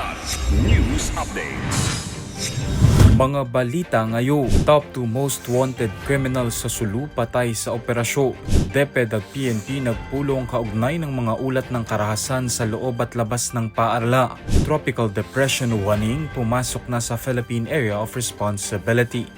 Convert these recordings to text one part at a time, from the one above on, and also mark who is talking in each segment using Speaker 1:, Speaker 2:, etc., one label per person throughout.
Speaker 1: Kilat News Updates.
Speaker 2: Mga balita ngayon, top 2 most wanted criminals sa Sulu patay sa operasyon. DepEd at PNP nagpulong kaugnay ng mga ulat ng karahasan sa loob at labas ng paarala. Tropical Depression warning pumasok na sa Philippine Area of Responsibility.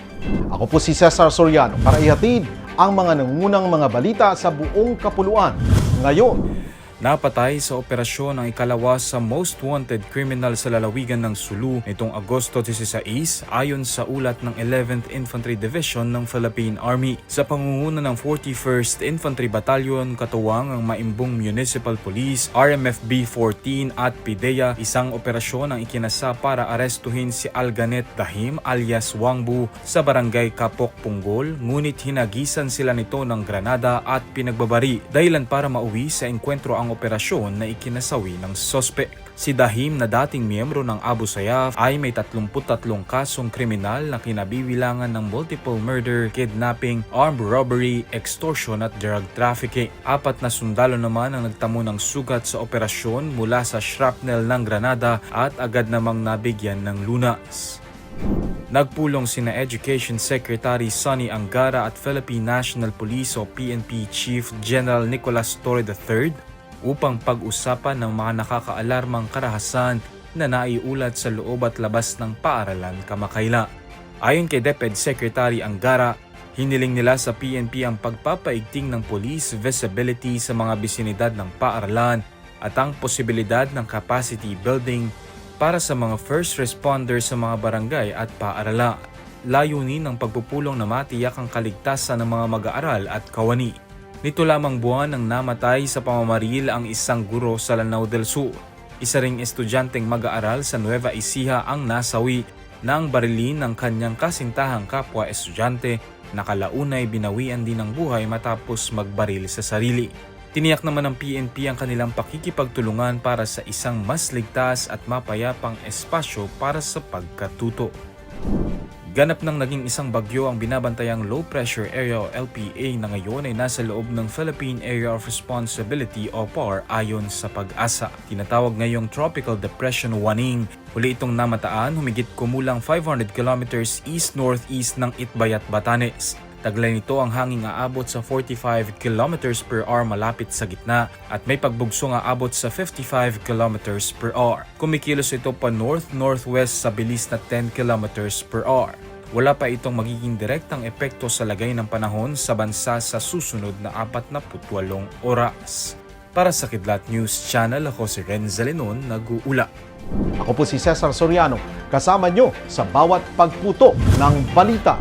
Speaker 3: Ako po si Cesar Soriano para ihatid ang mga nangungunang mga balita sa buong kapuluan. Ngayon,
Speaker 2: Napatay sa operasyon ang ikalawa sa most wanted criminal sa lalawigan ng Sulu nitong Agosto 16 ayon sa ulat ng 11th Infantry Division ng Philippine Army. Sa pangunguna ng 41st Infantry Battalion katuwang ang Maimbong Municipal Police, RMFB 14 at PIDEA, isang operasyon ang ikinasa para arestuhin si Alganet Dahim alias Wangbu sa barangay Kapok Punggol ngunit hinagisan sila nito ng granada at pinagbabari dahilan para mauwi sa enkwentro ang operasyon na ikinasawi ng sospek. Si Dahim na dating miyembro ng Abu Sayyaf ay may 33 kasong kriminal na kinabibilangan ng multiple murder, kidnapping, armed robbery, extortion at drug trafficking. Apat na sundalo naman ang nagtamo ng sugat sa operasyon mula sa shrapnel ng granada at agad namang nabigyan ng lunas. Nagpulong sina Education Secretary Sonny Angara at Philippine National Police o PNP Chief General Nicolas Torre III upang pag-usapan ng mga nakakaalarmang karahasan na naiulat sa loob at labas ng paaralan kamakayla. Ayon kay DepEd Secretary Angara, hiniling nila sa PNP ang pagpapaigting ng police visibility sa mga bisinidad ng paaralan at ang posibilidad ng capacity building para sa mga first responders sa mga barangay at paarala. Layunin ng pagpupulong na matiyak ang kaligtasan ng mga mag-aaral at kawani. Nito lamang buwan nang namatay sa pamamaril ang isang guro sa Lanao del Sur. Isa ring estudyanteng mag-aaral sa Nueva Ecija ang nasawi ng barilin ng kanyang kasintahang kapwa estudyante na kalaunay binawian din ng buhay matapos magbaril sa sarili. Tiniyak naman ng PNP ang kanilang pakikipagtulungan para sa isang mas ligtas at mapayapang espasyo para sa pagkatuto. Ganap nang naging isang bagyo ang binabantayang low pressure area o LPA na ngayon ay nasa loob ng Philippine Area of Responsibility o PAR ayon sa pag-asa. Tinatawag ngayong Tropical Depression Warning. Huli itong namataan humigit kumulang 500 kilometers east-northeast ng Itbayat, Batanes. Taglay nito ang hanging aabot sa 45 km per hour malapit sa gitna at may pagbugso nga abot sa 55 km per hour. Kumikilos ito pa north-northwest sa bilis na 10 km per hour. Wala pa itong magiging direktang epekto sa lagay ng panahon sa bansa sa susunod na 48 oras. Para sa Kidlat News Channel, ako si Renza Lenon, nag-uula.
Speaker 3: ako po si Cesar Soriano, kasama nyo sa bawat pagputo ng balita.